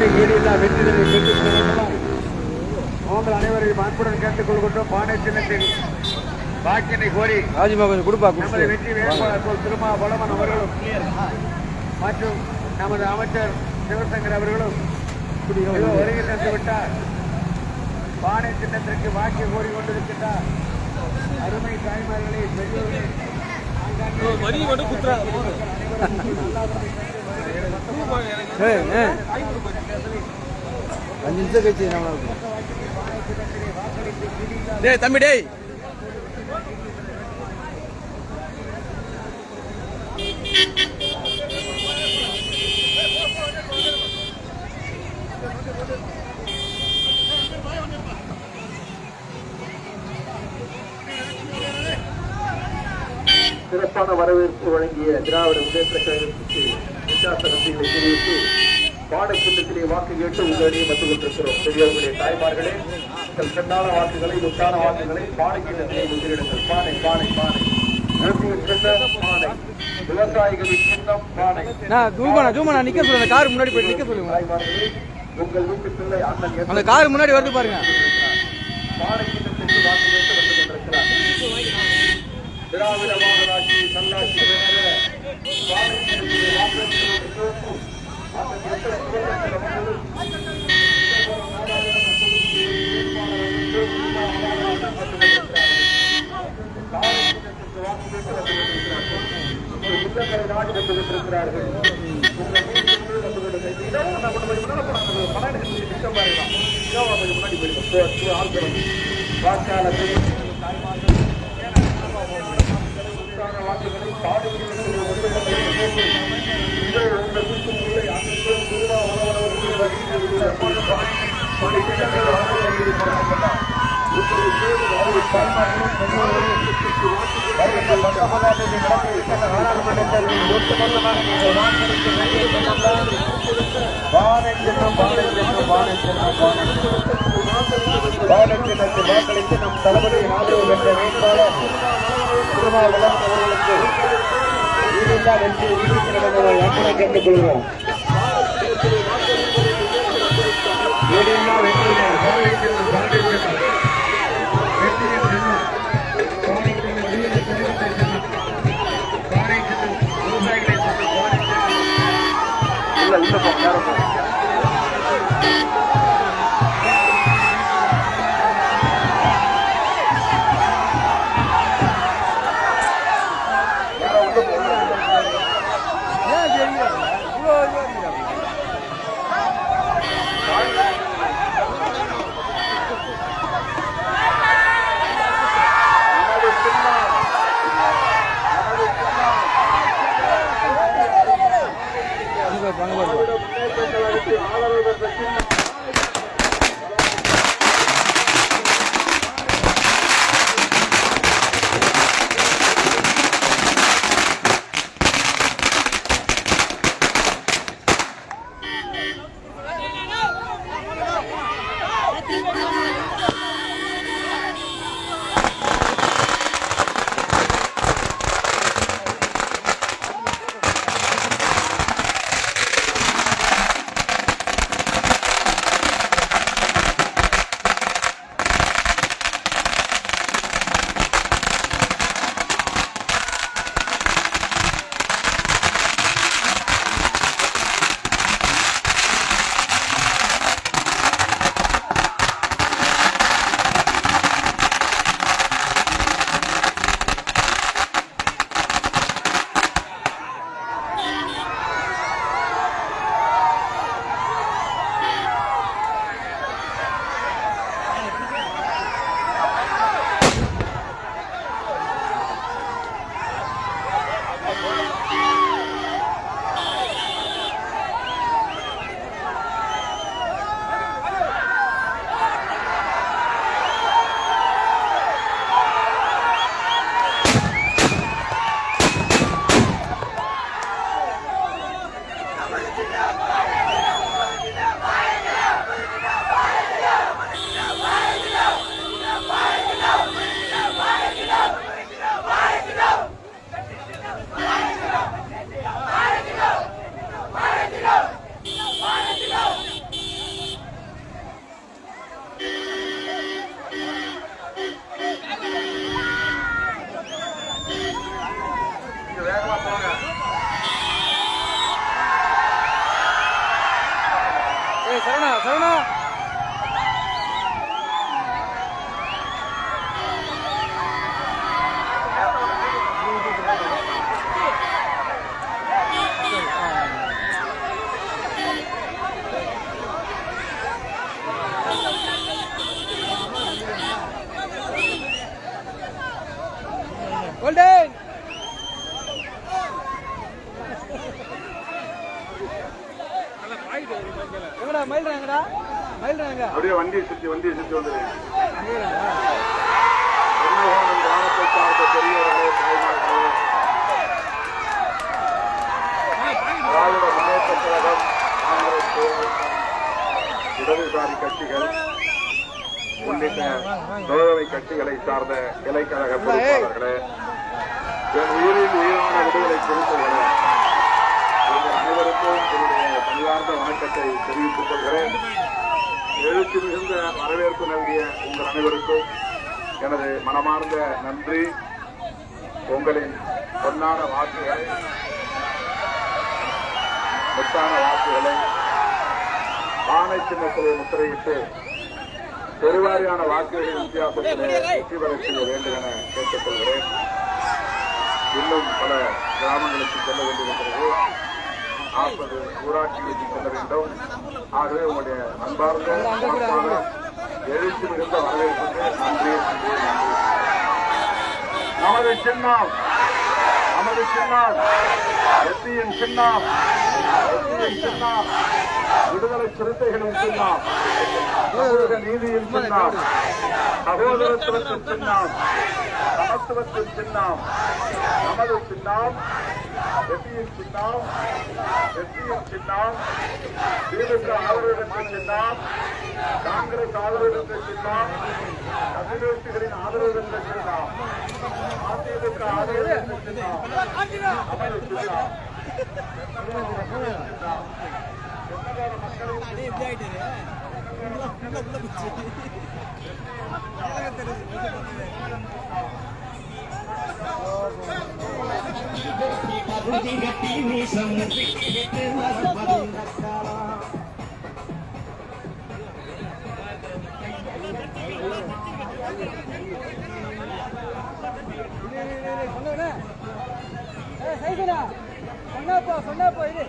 வெற்றி ஈடில்லா வெற்றிதலை பெற்றுத் தர வேண்டுமா உங்கள் அனைவரையும் அன்புடன் கேட்டுக் கொள்கின்றோம். பானை சின்னத்தில் வாக்கினை கோரி ராஜிமா கொஞ்சம் கொடுப்பா நமது வெற்றி வேட்பாளர் போல் திருமா பலமன் அவர்களும் மற்றும் நமது அமைச்சர் சிவசங்கர் அவர்களும் வருகை தந்து விட்டார் பானை சின்னத்திற்கு வாக்கி கோரி கொண்டிருக்கின்றார். அருமை தாய்மார்களே பெரியவர்களே மணி அஞ்சு நிமிஷம் கழிச்சு நல்லா இருக்கும் டேய் தம்பி டேய். சிறப்பான வரவேற்பு வழங்கிய திராவிட முன்னேற்ற கழகத்துக்கு வித்தியாசங்களை தெரிவித்து பாடக்கிண்ணத்திலே வாக்கு கேட்டு உங்களிடையே வந்து கொண்டிருக்கிறோம் பெரியவர்களே தாய்மார்களே உங்கள் கண்ணான வாக்குகளை முத்தான வாக்குகளை பாடக்கிண்ணத்திலே முன்னிடுங்கள் பானை பானை பானை. விவசாயிகளின் சின்னம் பானை. நிக்க சொல்லுங்க. கார் முன்னாடி போய் நிக்க சொல்லுங்க. உங்கள் வீட்டு பிள்ளை அண்ணன் எந்த அந்த கார் முன்னாடி வருது பாருங்க. பாடக்கிண்ணத்திற்கு வாக்கு கேட்டு வந்து கொண்டிருக்கிறார். திராவிட மாநகராட்சி நல்லாட்சி வாக்களித்து நம் தளபதி ஆதரவு பெற்ற வேட்பாளர் திருமாவளவன் அவர்களுக்கு ஈடில்லா வெற்றி உறுதிப்படுவதை அன்புடன் கேட்டுக் கொள்கிறோம் ஈடில்லா வெற்றியினை வரவேற்கிறது 这儿呢这儿呢。எங்கடா மயில்றாங்க. அப்படியே வண்டியை சுற்றி வண்டியை சுற்றி வந்துடுங்க. எண்ணகோணம் கிராமத்தை சார்ந்த பெரியவர்களே தாய்மார்களே திராவிட முன்னேற்ற கழகம் காங்கிரஸ் இடதுசாரி கட்சிகள் உள்ளிட்ட தோழமை கட்சிகளை சார்ந்த இலைக்கழக பொறுப்பாளர்களே என் உயிரில் உயிரான விடுதலை குறிப்புகளே உங்கள் அனைவருக்கும் என்னுடைய பணிவார்ந்த வணக்கத்தை தெரிவித்துக் கொள்கிறேன் எழுச்சி மிகுந்த கூடிய உங்கள் அனைவருக்கும் எனது மனமார்ந்த நன்றி. உங்களின் பொன்னான வாக்குகளை முத்தான வாக்குகளை ஆணை சின்னத்திலே முத்திரையிட்டு பெருவாரியான வாக்குகளின் வித்தியாசத்திலே வெற்றி பெற செய்ய வேண்டும் என கேட்டுக்கொள்கிறேன். இன்னும் பல கிராமங்களுக்கு செல்ல வேண்டியிருக்கிறது நாற்பது ஊராட்சிகளுக்கு செல்ல வேண்டும். ஆகவே உங்களுடைய அன்பார்ந்த சிறப்பான மிகுந்த வரவேற்புக்கு நன்றி நன்றி நன்றி நமது சின்னம் நமது சின்னம் வெற்றியின் சின்னம் வெற்றியின் சின்னம் விடுதலை சிறுத்தைகளின் சின்னம் சமூக நீதியின் சின்னம் சகோதரத்துவத்தின் சின்னம் சமத்துவத்தின் சின்னம் நமது சின்னம் வெற்றியின் சின்னம் வெற்றியின் சின்னம் திமுக ஆதரவு சின்னம் காங்கிரஸ் ஆதரவு சின்னம் கம்யூனிஸ்டுகளின் ஆதரவு சின்னம் அதிமுக ஆதரவு சின்னம் சின்னம் சொன்னவனே ஏய் சைதனா சொன்னாப்பா சொன்னாப்பா இது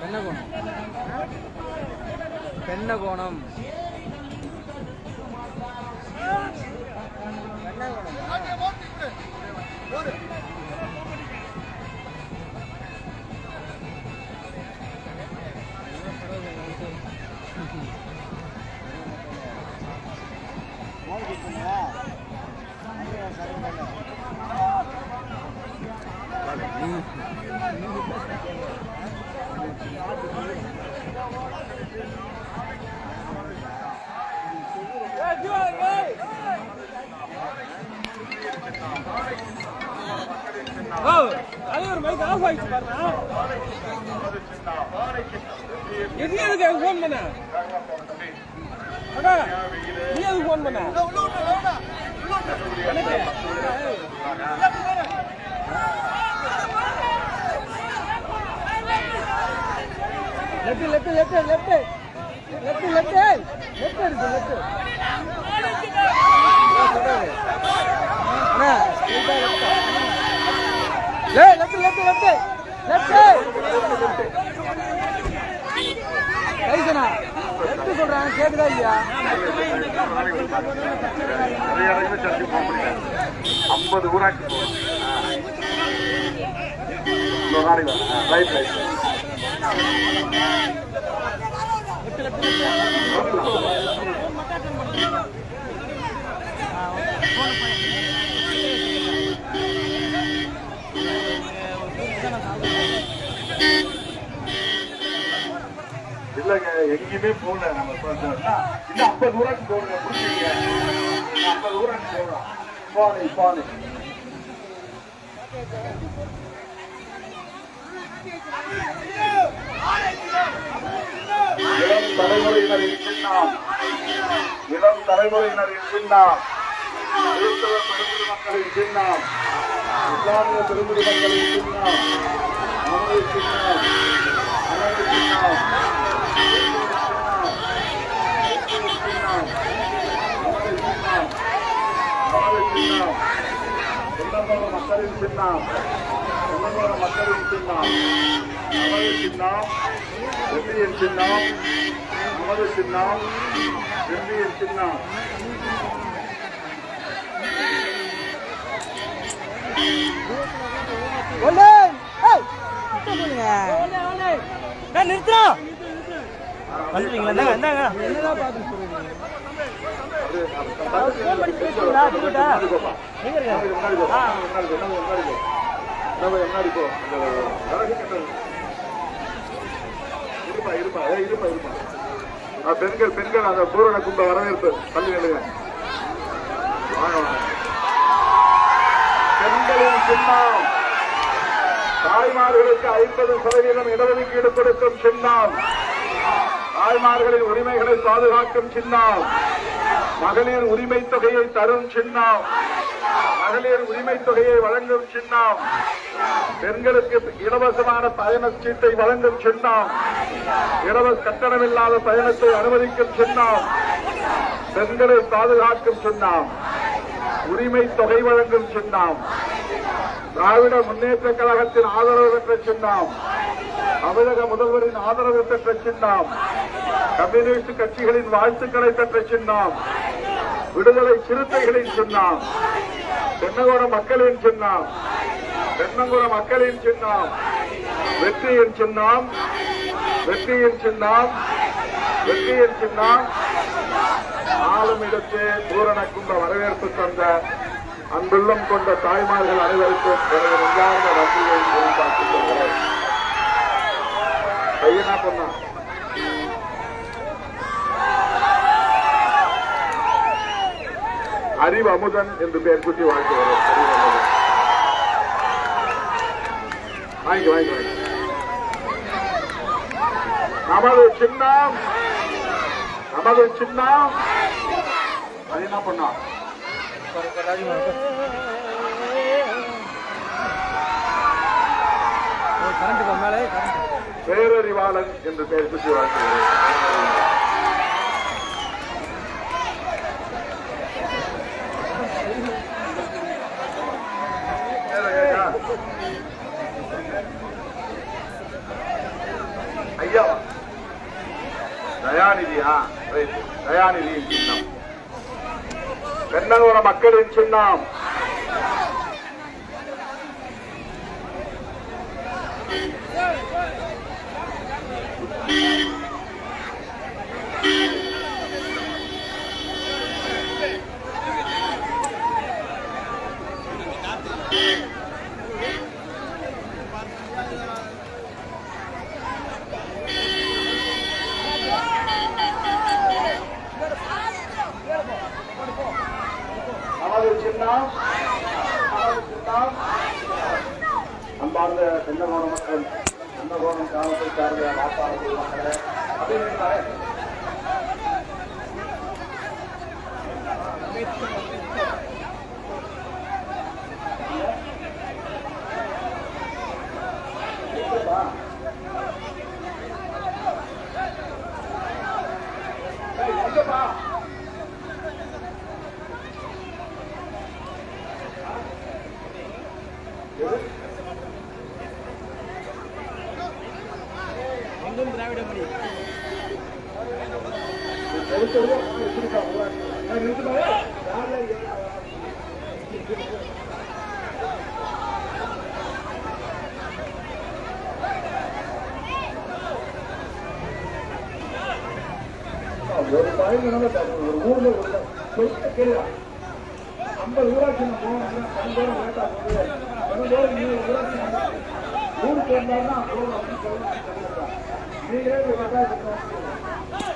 பெண்ணகோணம். பெண்ணகோணம். தலைவர் மைக் ஆஃப் ஆயிடுச்சு பாருங்க எது எதுக்கு ஃபோன் பண்ண அக்கா நீ எதுக்கு ஃபோன் பண்ண left left left left left left left இருக்கு லெஃப்ட். அண்ணா ஸ்ட்ரைட்டா லெஃப்ட். லே லெஃப்ட் லெஃப்ட் லெஃப்ட். லெஃப்ட். கைசனா லெஃப்ட் சொல்றாங்க கேக்குதா இல்லையா? நிறைய இடத்துல சர்ச்சை போக முடியாது ஐம்பது ஊராட்சி போகணும் இன்னொரு நாளைக்கு வரேன் ரைட் ரைட் இல்லைங்க எங்கேயுமே போகல நம்ம பார்த்தோம்னா இன்னும் ஐம்பது ஊராட்சி போகணுங்க புரிஞ்சுங்க ஐம்பது ஊராட்சி இளம் தலைமுறையினரின் சின்னம் இளம் தலைமுறையினரின் சின்னம் கிறிஸ்தவ பெருங்குடி மக்களின் சின்னம் இஸ்லாமிய பெருங்குடி மக்களின் சின்னம் நமது சின்னம் நமது சின்னம் மக்களின் மக்களின் சின்னம் நமது சின்னம் வெற்றியின் சின்னம் நமது சின்னம் வெற்றியின் சின்னம் நிறுத்துறோம் வந்துட்டீங்களா இந்தாங்க இந்தாங்க என்னதான் பார்த்து இருப்பா இருப்பா பேசுறீங்களா இருப்பா பெண்கள் பெண்கள் அந்த பூரண கும்ப வரவேற்பு. பள்ளி நிலுங்க பெண்களின் சின்னம். தாய்மார்களுக்கு ஐம்பது சதவீதம் இடஒதுக்கீடு கொடுக்கும் சின்னம். தாய்மார்களின் உரிமைகளை பாதுகாக்கும் சின்னம். மகளிர் உரிமை தொகையை தரும் சின்னம். மகளிர் உரிமை தொகையை வழங்கும் சின்னம். பெண்களுக்கு இலவசமான பயணச் சீட்டை வழங்கும் சின்னம். இலவச கட்டணமில்லாத பயணத்தை அனுமதிக்கும் சின்னம். பெண்களை பாதுகாக்கும் சின்னம். உரிமை தொகை வழங்கும் சின்னம். திராவிட முன்னேற்ற கழகத்தின் ஆதரவு பெற்ற சின்னம். தமிழக முதல்வரின் ஆதரவு பெற்ற சின்னம். கம்யூனிஸ்ட் கட்சிகளின் வாழ்த்துக்களை பெற்ற சின்னம். விடுதலை சிறுத்தைகளின் சின்னம். தென்னகோட மக்களின் சின்னம். தென்னங்குட மக்களின் சின்னம். வெற்றியின் சின்னம். வெற்றியின் சின்னம். வெற்றியின் சின்னம். ஆளும் இடத்தே பூரண கும்ப வரவேற்பு தந்த அன்புள்ளம் கொண்ட தாய்மார்கள் அனைவருக்கும் எனது நெஞ்சார்ந்த நன்றியை குறிப்பாக்கிக் கொள்கிறேன். பையனா பொண்ணா? அறிவு அமுதன் என்று பெயர் குட்டி வாழ்த்து அறிவு அமுதன். வாங்கி வாங்கி நமது சின்னம் நமது சின்னம். அது என்ன பண்ணா? கரண்ட் மேலே பேரறிவாளன் என்று பெயர் குட்டி வாழ்த்து தயாநிதியா ரைட். தயாநிதியின் சின்னம் தென்னகோட மக்களின் சின்னம் நமது சின்னம் நமது சின்னம் சார்ந்த தென்னகோண மக்கள் தென்னகோணம் கிராமத்தை சார்ந்த வாக்காளர்கள் மக்களே அப்படிங்கிறாரே எங்கும் திராவிட ஒரு ஒரு ஊர்ல சொல்ல ஐம்பது ஊராட்சி நம்ம பன்னெண்டு பன்னெண்டு ஊராட்சி ஊருக்கு வந்தாருன்னா அப்படின்னு சொல்லணும்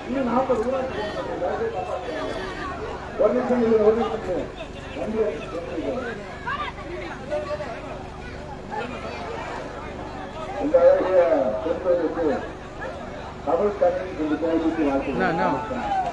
இன்னும் நாற்பது ஊராட்சி போகணும் தயவுசெய்து காப்பாற்றுங்க. ஒரு நிமிஷம் இல்லை ஒரு நிமிஷம் இல்லை. நன்றி நன்றி. இந்த அழகிய பெண்களுக்கு தமிழ் கண்ணி என்று பெயர் என்ன, என்ன? வாழ்த்து